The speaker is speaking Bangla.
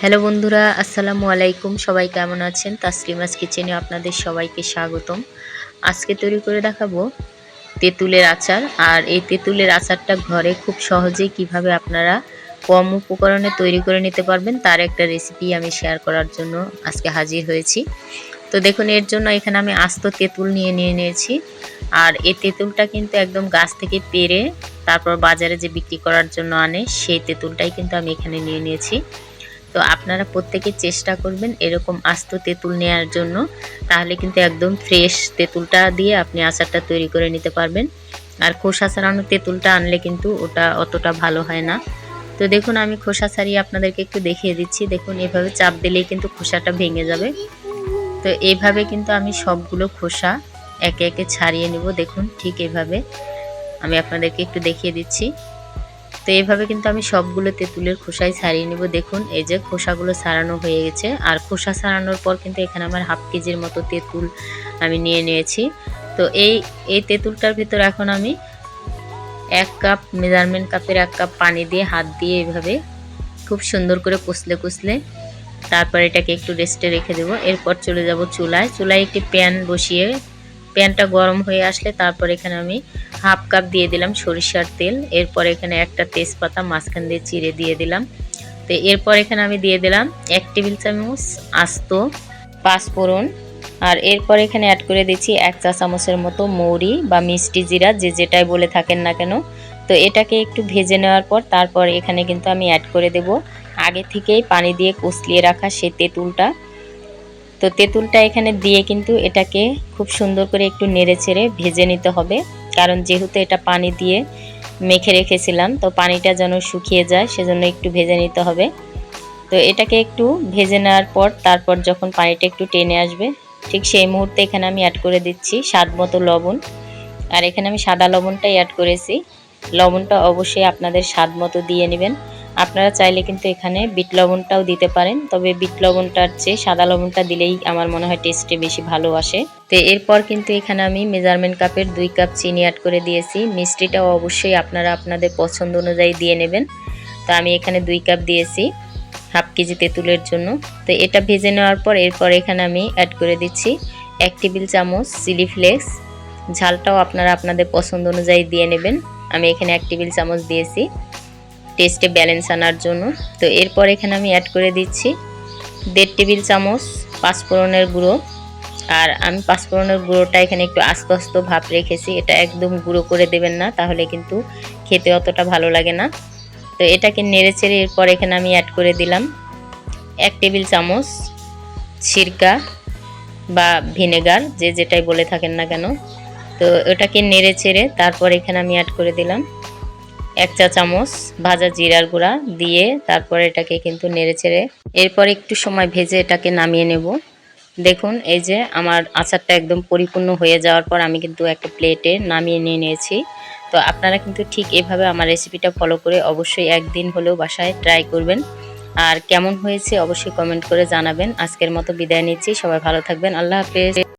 হ্যালো বন্ধুরা, আসসালামু আলাইকুম। সবাই কেমন আছেন? তাসলিমাস কিচেনে আপনাদের সবাইকে স্বাগতম। আজকে তৈরি করে দেখাবো তেঁতুলের আচার। আর এই তেঁতুলের আচারটা ঘরে খুব সহজেই কীভাবে আপনারা কম উপকরণে তৈরি করে নিতে পারবেন, তার একটা রেসিপি আমি শেয়ার করার জন্য আজকে হাজির হয়েছি। তো দেখুন, এর জন্য এখানে আমি আস্ত তেঁতুল নিয়ে নিয়ে নিয়েছি। আর এই তেঁতুলটা কিন্তু একদম গাছ থেকে পেরে তারপর বাজারে যে বিক্রি করার জন্য আনে, সেই তেঁতুলটাই কিন্তু আমি এখানে নিয়ে নিয়েছি। তো আপনারা প্রত্যেকে চেষ্টা করবেন এরকম আস্ত তেঁতুল নেওয়ার জন্য। তাহলে কিন্তু একদম ফ্রেশ তেঁতুলটা দিয়ে আপনি আচারটা তৈরি করে নিতে পারবেন। আর খোসা ছাড়ানো তেঁতুলটা আনলে কিন্তু ওটা অতটা ভালো হয় না। তো দেখুন, আমি খোসা ছাড়িয়ে আপনাদেরকে একটু দেখিয়ে দিচ্ছি। দেখুন, এভাবে চাপ দিলেই কিন্তু খোসাটা ভেঙে যাবে। তো এইভাবে কিন্তু আমি সবগুলো খোসা একে একে ছাড়িয়ে নেব। দেখুন, ঠিক এভাবে। আমি আপনাদেরকে একটু দেখিয়ে দিচ্ছি। তো এইভাবে কিন্তু আমি সবগুলো তেঁতুলের খোসাই ছাড়িয়ে নেব। দেখুন, এই যে খোসাগুলো ছাড়ানো হয়ে গেছে। আর খোসা ছাড়ানোর পর কিন্তু এখানে আমার হাফ কেজির মতো তেঁতুল আমি নিয়ে নিয়েছি। তো এই এই তেঁতুলটার ভিতর এখন আমি এক কাপ মেজারমেন্ট কাপের এক কাপ পানি দিয়ে হাত দিয়ে এভাবে খুব সুন্দর করে কুচলে কুচলে তারপর এটাকে একটু রেস্টে রেখে দেবো। এরপর চলে যাব চুলায়। চুলায় একটি প্যান বসিয়ে প্যানটা গরম হয়ে আসলে তারপর এখানে আমি হাফ কাপ দিয়ে দিলাম সরিষার তেল। এরপর এখানে একটা তেজপাতা মাঝখান দিয়ে চিড়ে দিয়ে দিলাম। তো এরপর এখানে আমি দিয়ে দিলাম এক টেবিল চামচ আস্ত পাঁচফোড়ন। আর এরপর এখানে অ্যাড করে দিচ্ছি এক চা চামচের মতো মৌরি বা মিষ্টি জিরা, যে যেটাই বলে থাকেন না কেন। তো এটাকে একটু ভেজে নেওয়ার পর তারপর এখানে কিন্তু আমি অ্যাড করে দেব। আগে থেকেই পানি দিয়ে কষলিয়ে রাখা সে তেঁতুলটা। তো তেঁতুলটা এখানে দিয়ে কিন্তু এটাকে খুব সুন্দর করে একটু নেড়ে ছেড়ে ভেজে নিতে হবে। কারণ যেহেতু এটা পানি দিয়ে মেখে রেখেছিলাম, তো পানিটা যেন শুকিয়ে যায়, সেজন্য একটু ভেজে নিতে হবে। তো এটাকে একটু ভেজে নেওয়ার পর, তারপর যখন পানিটা একটু টেনে আসবে, ঠিক সেই মুহূর্তে এখানে আমি অ্যাড করে দিচ্ছি স্বাদ মতো লবণ। আর এখানে আমি সাদা লবণটাই অ্যাড করেছি। লবণটা অবশ্যই আপনাদের স্বাদ মতো দিয়ে নেবেন। আপনারা চাইলে কিন্তু এখানে বিট লবণটাও দিতে পারেন, তবে বিট লবণটার চেয়ে সাদা লবণটা দিলেই আমার মনে হয় টেস্টে বেশি ভালো আসে। তো এরপর কিন্তু এখানে আমি মেজারমেন্ট কাপের দুই কাপ চিনি অ্যাড করে দিয়েছি। মিষ্টিটাও অবশ্যই আপনারা আপনাদের পছন্দ অনুযায়ী দিয়ে নেবেন। তো আমি এখানে দুই কাপ দিয়েছি হাফ কেজি তেঁতুলের জন্য। তো এটা ভেজে নেওয়ার পর এরপর এখানে আমি অ্যাড করে দিচ্ছি এক টেবিল চামচ চিলি ফ্লেক্স ঝালটাও আপনারা আপনাদের পছন্দ অনুযায়ী দিয়ে নেবেন। আমি এখানে এক টেবিল চামচ দিয়েছি। টেস্টে ব্যালেন্স আনার জন্য। তো এরপর এখানে আমি অ্যাড করে দিচ্ছি দেড় টেবিল চামচ পাঁচফোড়নের গুঁড়ো। আর আমি পাঁচফোড়নের গুঁড়োটা এখানে একটু আস্তে আস্তে ভাপ রেখেছি, এটা একদম গুঁড়ো করে দেবেন না, তাহলে কিন্তু খেতে অতটা ভালো লাগে না। তো এটাকে নেড়ে চেড়ে এরপর এখানে আমি অ্যাড করে দিলাম এক টেবিল চামচ সিরকা বা ভিনেগার, যে যেটাই বলে থাকেন না কেন। তো ওটাকে নেড়ে চেড়ে তারপর এখানে আমি অ্যাড করে দিলাম এক চা চামচ ভাজা জিরার গুঁড়া দিয়ে তারপর এটাকে কিন্তু নেড়ে চেড়ে এরপর একটু সময় ভেজে এটাকে নামিয়ে নেব। দেখুন, এই যে আমার আচারটা একদম পরিপূর্ণ হয়ে যাওয়ার পর আমি কিন্তু একটা প্লেটে নামিয়ে নিয়ে নিয়েছি। তো আপনারা কিন্তু ঠিক এভাবে আমার রেসিপিটা ফলো করে অবশ্যই একদিন হলেও বাসায় ট্রাই করবেন। আর কেমন হয়েছে অবশ্যই কমেন্ট করে জানাবেন। আজকের মতো বিদায় নিচ্ছি। সবাই ভালো থাকবেন। আল্লাহ হাফেজ।